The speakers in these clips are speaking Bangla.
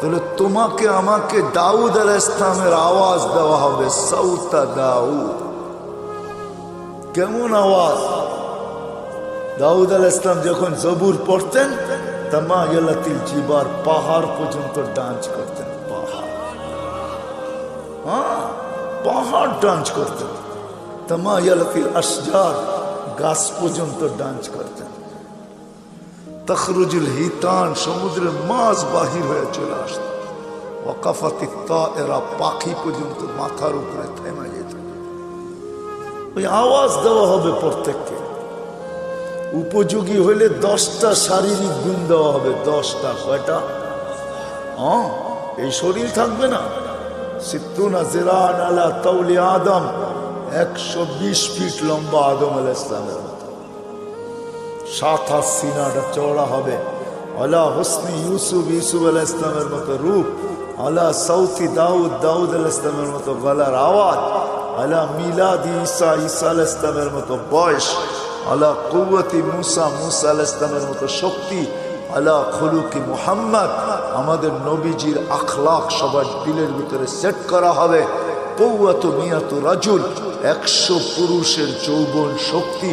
তাহলে তোমাকে, আমাকে দাউদ আল ইসলামের আওয়াজ দেওয়া হবে সৌতা দাউদ। কেমন আওয়াজ? দাউদ আল ইসলাম যখন জবুর পড়তেন তামা ইয়ালাতিল জিবার পাহাড় পর্যন্ত ডান্স করতেন, পাহাড়। হ্যাঁ পাহাড় ডান্স করতেন। তামা ইয়ালাতিল আসজার গাছ পর্যন্ত ডান্স করতেন। তখরুজুল হিতান, সমুদ্রের মাছ বাহির হয়ে চলে আসত। ওয়াকাফাতি তা এরা পাখি পর্যন্ত মাথার উপরে থেমে যেত। ওই আওয়াজ দেওয়া হবে প্রত্যেককে। উপযোগী হইলে দশটা শারীরিক গুণ দেওয়া হবে, দশটা, কয়টা? এই শরীর থাকবে না। সিদ্ধুনা জেরান আলা তৌলি আদম, একশো বিশ ফিট লম্বা আদম আল ইসলামের সাত সিনাটা চওড়া হবে। আলা হোসনি ইউসুফ ইউসুফ আল ইসলামের মতো রূপ, আলা সৌথি দাউদ দাউদ আল ইসলামের মতো গলার আওয়াজ, আলা মিলাদ ঈসা ঈসা আল ইসলামের মতো বয়স, আলা কুয়াতি মুসা মুসা আল ইসলামের মতো শক্তি, আলা খুলুকি মুহাম্মদ, আমাদের নবীজির আখলাক সবার দিলের ভিতরে সেট করা হবে। কৌয়াত মিয়াত রাজুল, একশো পুরুষের যৌবন শক্তি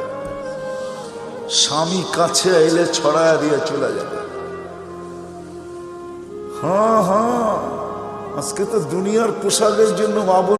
স্বামী কাছে এলে ছড়ায় দিয়ে চলে যাবে। হ্যাঁ হ্যাঁ আজকে তো দুনিয়ার পোশাকের জন্য বোন